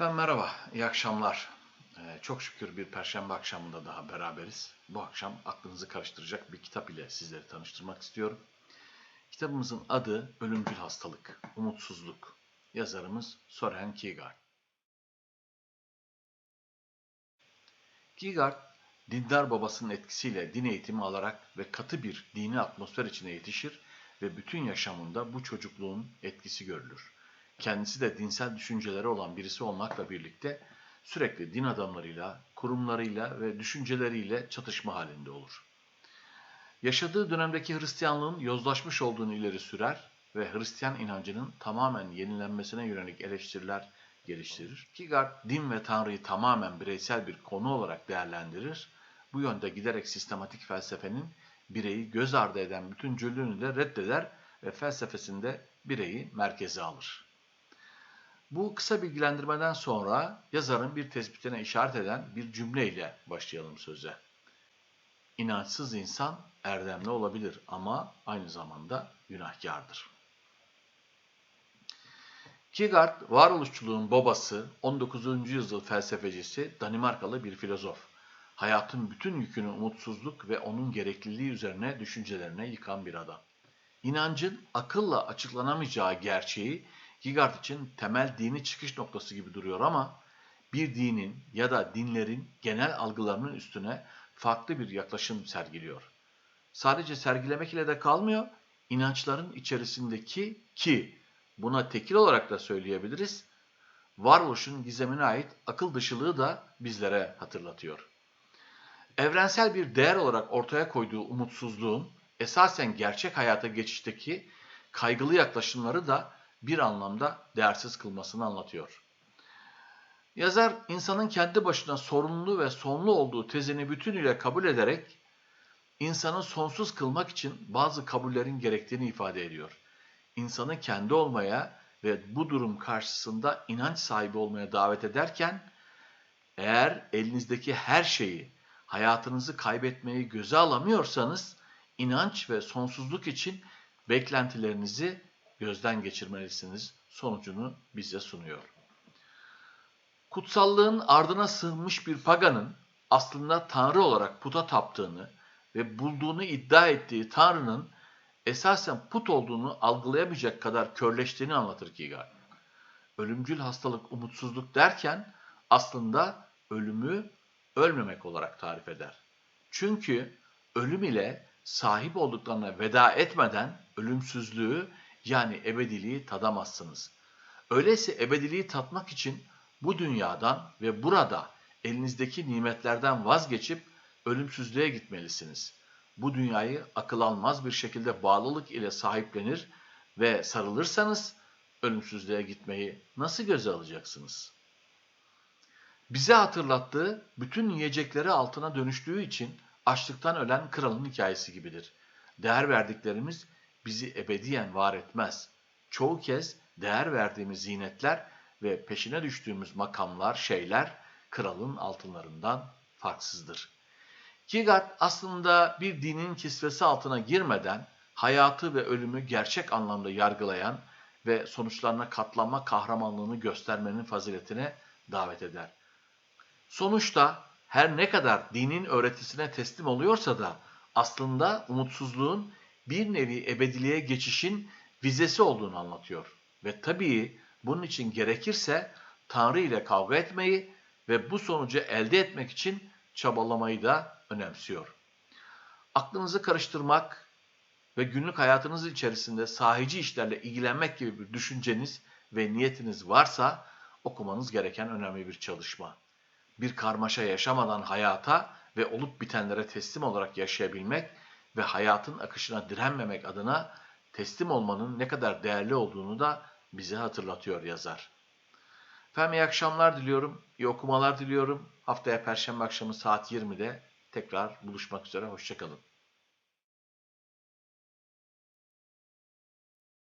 Efendim merhaba, iyi akşamlar. Ee, çok şükür bir perşembe akşamında daha beraberiz. Bu akşam aklınızı karıştıracak bir kitap ile sizleri tanıştırmak istiyorum. Kitabımızın adı Ölümcül Hastalık, Umutsuzluk. Yazarımız Soren Kierkegaard. Kierkegaard, dindar babasının etkisiyle din eğitimi alarak ve katı bir dini atmosfer içine yetişir ve bütün yaşamında bu çocukluğun etkisi görülür. Kendisi de dinsel düşünceleri olan birisi olmakla birlikte sürekli din adamlarıyla, kurumlarıyla ve düşünceleriyle çatışma halinde olur. Yaşadığı dönemdeki Hristiyanlığın yozlaşmış olduğunu ileri sürer ve Hristiyan inancının tamamen yenilenmesine yönelik eleştiriler geliştirir. Kierkegaard din ve Tanrı'yı tamamen bireysel bir konu olarak değerlendirir. Bu yönde giderek sistematik felsefenin bireyi göz ardı eden bütüncüllüğünü de reddeder ve felsefesinde bireyi merkeze alır. Bu kısa bilgilendirmeden sonra yazarın bir tespitine işaret eden bir cümleyle başlayalım söze. İnançsız insan erdemli olabilir ama aynı zamanda günahkardır. Kierkegaard, varoluşçuluğun babası, 19. yüzyıl felsefecisi, Danimarkalı bir filozof. Hayatın bütün yükünü umutsuzluk ve onun gerekliliği üzerine düşüncelerine yıkan bir adam. İnancın akılla açıklanamayacağı gerçeği Kierkegaard için temel dini çıkış noktası gibi duruyor ama bir dinin ya da dinlerin genel algılarının üstüne farklı bir yaklaşım sergiliyor. Sadece sergilemek ile de kalmıyor, inançların içerisindeki ki buna tekil olarak da söyleyebiliriz, varoluşun gizemine ait akıl dışılığı da bizlere hatırlatıyor. Evrensel bir değer olarak ortaya koyduğu umutsuzluğun esasen gerçek hayata geçişteki kaygılı yaklaşımları da bir anlamda değersiz kılmasını anlatıyor. Yazar insanın kendi başına sorumlu ve sonlu olduğu tezini bütünüyle kabul ederek insanı sonsuz kılmak için bazı kabullerin gerektiğini ifade ediyor. İnsanı kendi olmaya ve bu durum karşısında inanç sahibi olmaya davet ederken eğer elinizdeki her şeyi, hayatınızı kaybetmeyi göze alamıyorsanız inanç ve sonsuzluk için beklentilerinizi gözden geçirmelisiniz sonucunu bize sunuyor. Kutsallığın ardına sığınmış bir paganın aslında tanrı olarak puta taptığını ve bulduğunu iddia ettiği tanrının esasen put olduğunu algılayamayacak kadar körleştiğini anlatır Kierkegaard. Ölümcül hastalık, umutsuzluk derken aslında ölümü ölmemek olarak tarif eder. Çünkü ölüm ile sahip olduklarına veda etmeden ölümsüzlüğü yani ebediliği tadamazsınız. Öyleyse ebediliği tatmak için bu dünyadan ve burada elinizdeki nimetlerden vazgeçip ölümsüzlüğe gitmelisiniz. Bu dünyayı akıl almaz bir şekilde bağlılık ile sahiplenir ve sarılırsanız ölümsüzlüğe gitmeyi nasıl göze alacaksınız? Bize hatırlattığı bütün yiyecekleri altına dönüştüğü için açlıktan ölen kralın hikayesi gibidir. Değer verdiklerimiz bizi ebediyen var etmez. Çoğu kez değer verdiğimiz zinetler ve peşine düştüğümüz makamlar, şeyler kralın altınlarından farksızdır. Kierkegaard aslında bir dinin kisvesi altına girmeden hayatı ve ölümü gerçek anlamda yargılayan ve sonuçlarına katlanma kahramanlığını göstermenin faziletine davet eder. Sonuçta her ne kadar dinin öğretisine teslim oluyorsa da aslında umutsuzluğun bir nevi ebediliğe geçişin vizesi olduğunu anlatıyor. Ve tabii bunun için gerekirse Tanrı ile kavga etmeyi ve bu sonucu elde etmek için çabalamayı da önemsiyor. Aklınızı karıştırmak ve günlük hayatınız içerisinde sahici işlerle ilgilenmek gibi bir düşünceniz ve niyetiniz varsa okumanız gereken önemli bir çalışma. Bir karmaşa yaşamadan hayata ve olup bitenlere teslim olarak yaşayabilmek ve hayatın akışına direnmemek adına teslim olmanın ne kadar değerli olduğunu da bize hatırlatıyor yazar. Efendim iyi akşamlar diliyorum, iyi okumalar diliyorum. Haftaya Perşembe akşamı saat 20'de tekrar buluşmak üzere, hoşçakalın.